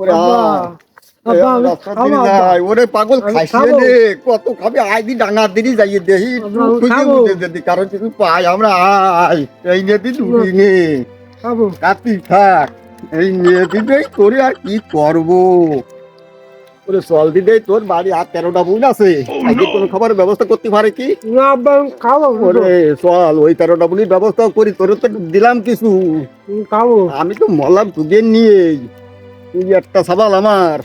ওরে আব্বা, আয়। আব্বা, আমি রাস্তা খাব, দিয়ে আব্বা। যায়। ওরে পাগল খাইছে রে কত খাবে? আই দি ডাঙা দিদি যাইয়ে দেহি। খুঁজে খুঁজে যদি কারও কিছু পাই আমরা আই এই নিয়ে দি দুটি নে। কাতি থাক। এই নিয়ে দিদেই করে আর কি করব? ওরে চল দিদে তোর বাড়ি আর তেরোটা বোন আছে। আজকে কোনো খাবারের ব্যবস্থা করতে পারে কি? না খাব ওরে চল ওই তেরোটা বুনির ব্যবস্থা করি তোর তো দিলাম কিছু। আমি খাব। আমি তো মলাম তুগে নিয়ে তুই একটা সাবাল আমার।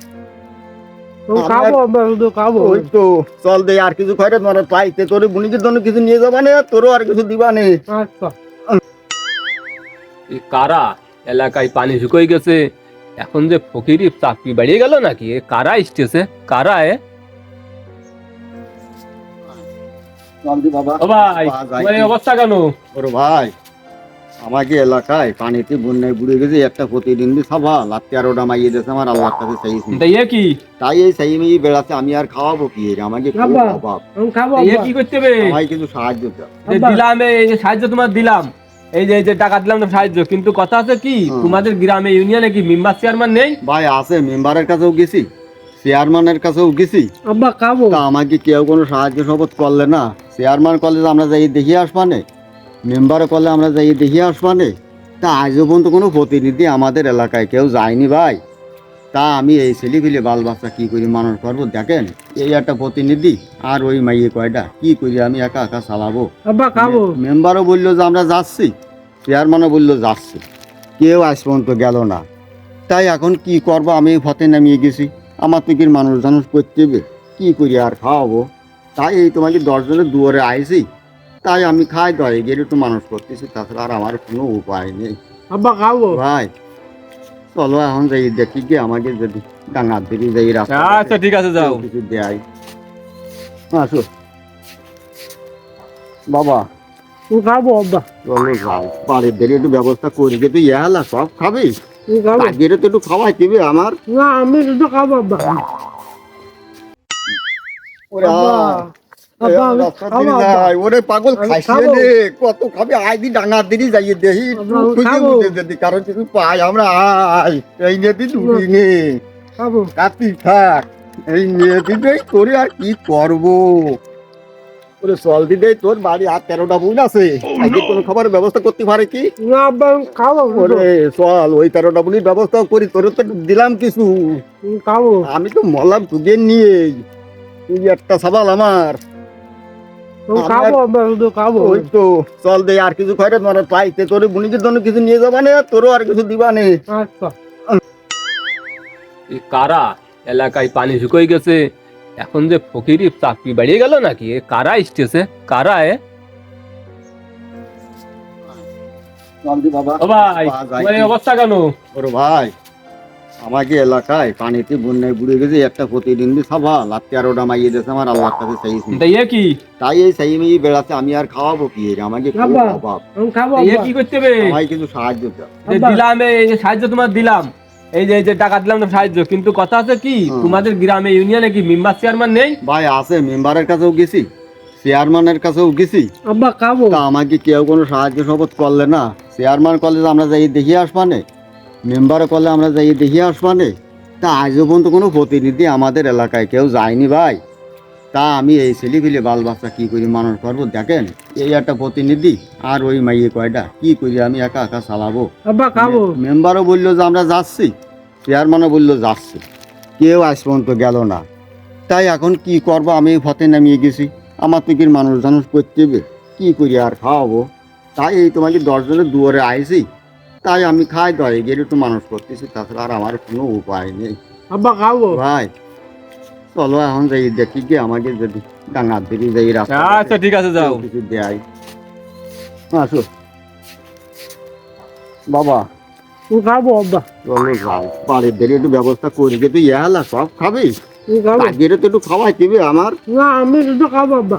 ওই তো চল দে আর কিছু খাইতে তোমার পাইতে তোর বুনিদের জন্য কিছু নিয়ে যাবা না তোরও আর কিছু দিবা নে। আচ্ছা। কারা? এলাকায় পানি শুকিয়ে গেছে। এখন যে ফকিরি চাকরি বাড়িয়ে গেল নাকি? কারা এসতেছে কারা এ? বাবা ভাই? অবস্থা কেন? ওরে ভাই আমাকে এলাকায় পানিতে বন্যায় বুড়ে গেছে একটা প্রতিদিন দি সাবাল আর তেরোটা মাইয়ে দিয়েছে আমার আল্লাহর কাছে সেই তাই কি? তাই এই সেই মেয়ে বেড়াচ্ছে আমি আর খাওয়াবো কি? এর? আমাকে আব্বা কি করতে হবে? আমায় কিছু সাহায্য দাও। দিলাম এই যে সাহায্য তোমার দিলাম। এই যে টাকা দিলাম তো সাহায্য। কিন্তু কথা আছে কি? তোমাদের গ্রামে ইউনিয়নে কি মেম্বার চেয়ারম্যান নেই? ভাই আছে মেম্বারের কাছেও গেছি চেয়ারম্যানের কাছেও গেছি। আব্বা খাব। তা আমাকে কেউ কোনো সাহায্য সবত করলে না। চেয়ারম্যান কলেজ আমরা যাই দেখিয়ে আসবানে। মেম্বার কলে আমরা যাই দেখিয়ে আসবানে। তা আজও পর্যন্ত কোনো প্রতিনিধি আমাদের এলাকায় কেউ যায়নি ভাই। তা আমি এই ছেলে ফেলে বাল বাচ্চা কী করি মানুষ করব দেখেন? এই একটা প্রতিনিধি আর ওই মাইয়ে কয়টা? কি করি আমি একা একা চালাবো? খাব। মেম্বারও বলল যে আমরা যাচ্ছি। চেয়ারম্যানও বলল যাচ্ছি। কেউ আজ পর্যন্ত গেল না। তাই এখন কি করব? আমি ফতে নামিয়ে গেছি। আমার তো কি মানুষ জানুষ করতে হবে। কি করি আর খাওয়াবো? তাই এই তোমাকে দশজনের দুয়ারে আইছি। তাই আমি খাই দয়ে গেলে একটু মানুষ করতেছি তাছাড়া আর আমার কোনো উপায় নেই। আব্বা খাব? ভাই চলো এখন যাই দেখি কি আমাকে যদি ডাঙার দিকে যাই রাস্তা আচ্ছা ঠিক আছে যাও। কিছু দেয়। আসো। বাবা। আমি খাব আব্বা। চলো যাও বাড়ির দিকে একটু ব্যবস্থা করি যে তুই এলা সব খাবি? খাব। তো একটু খাওয়াই দিবে আমার। না আমি শুধু খাব আব্বা। ওরে ওরে পাগল খাইছে রে কত খাবে? ডাঙা দিদি যাইয়ে দেহি। খুঁজে খুঁজে কিছু পাই আমরা আই এই নিয়ে দি দুটি নে। কাতি থাক এই নিয়ে দিদেই করে আর কি করব? ওরে চল দিদে তোর বাড়ি আর তেরোটা বোন আছে। আজকে কোনো খাবারের ব্যবস্থা করতে পারে কি? না আমি খাব ওরে চল ওই তেরোটা বুনির ব্যবস্থা করি তোর তো দিলাম কিছু। আমি খাব। আমি তো মলাম তুগে নিয়ে তুই একটা সাবাল আমার। আমি আমি খাব আব্বা শুধু খাব। ওই তো চল দে আর কিছু খাইতে তোমার পাইতে তোর বুনিদের জন্য কিছু নিয়ে যাবা নে তোরও আর কিছু দিবা নে। আচ্ছা। এ কারা? এলাকায় পানি শুকিয়ে গেছে। এখন যে ফকিরি চাকরি বাড়িয়ে গেল নাকি? এ কারা এসতেছে কারা এ? বাবা? অবস্থা কেন? ওরে ভাই আমাকে এলাকায় পানিতে বন্যায় বুড়ে গেছে একটা প্রতিদিন দি সাবাল আর তেরোটা মাইয়ে দিয়েছে আমার আল্লাহর কাছে সেই তাই কি? তাই এই সেই মেয়ে বেড়াচ্ছে আমি আর খাওয়াবো কি? আমাকে কি করতে হবে? আমায় কিছু সাহায্য। দিলাম এই যে সাহায্য তোমার দিলাম। এই যে টাকা দিলাম তো সাহায্য। কিন্তু কথা আছে কি তোমাদের গ্রামে ইউনিয়নে কি মেম্বার চেয়ারম্যান নেই? ভাই আছে মেম্বারের কাছেও গেছি চেয়ারম্যানের কাছেও গেছি। আব্বা খাব। তা আমাকে কেউ কোনো সাহায্য সবত করলে না। চেয়ারম্যান কলেজ আমরা যাই দেখিয়ে আসবানে। মেম্বার কলে আমরা যাই দেখিয়ে আসবানে। তা আজও পর্যন্ত কোনো প্রতিনিধি আমাদের এলাকায় কেউ যায়নি ভাই। তা আমি এই ছেলে ফেলে বাল বাচ্চা কী করি মানুষ করব? দেখেন এই একটা প্রতিনিধি আর ওই মাইয়ে কয়টা? কি করি আমি একা একা চালাবো? মেম্বারও বলল যে আমরা যাচ্ছি। চেয়ারম্যানও বলল যাচ্ছি। কেউ আজ পর্যন্ত গেল না। তাই এখন কি করব? আমি ফতে নামিয়ে গেছি। আমার তো কি মানুষ জানুষ করতে হবে। কি করি আর খাওয়াবো? তাই এই তোমাকে দশজনের দুয়ারে আইছি। তাই আমি খাই দয়ে গেলে একটু মানুষ করতেছি তাছাড়া আর আমার কোনো উপায় নেই। আব্বা খাব? ভাই চলো এখন যাই দেখি কি আমাকে যদি ডাঙার দিকে যাই রাস্তা আচ্ছা ঠিক আছে যাও। কিছু দেয়। আসো। বাবা। আমি খাব আব্বা। চলো যাও বাড়ির দিকে একটু ব্যবস্থা করি যে তুই এলা সব খাবি? আমি খাব। তো একটু খাওয়াই দিবে আমার। না আমি শুধু খাব আব্বা।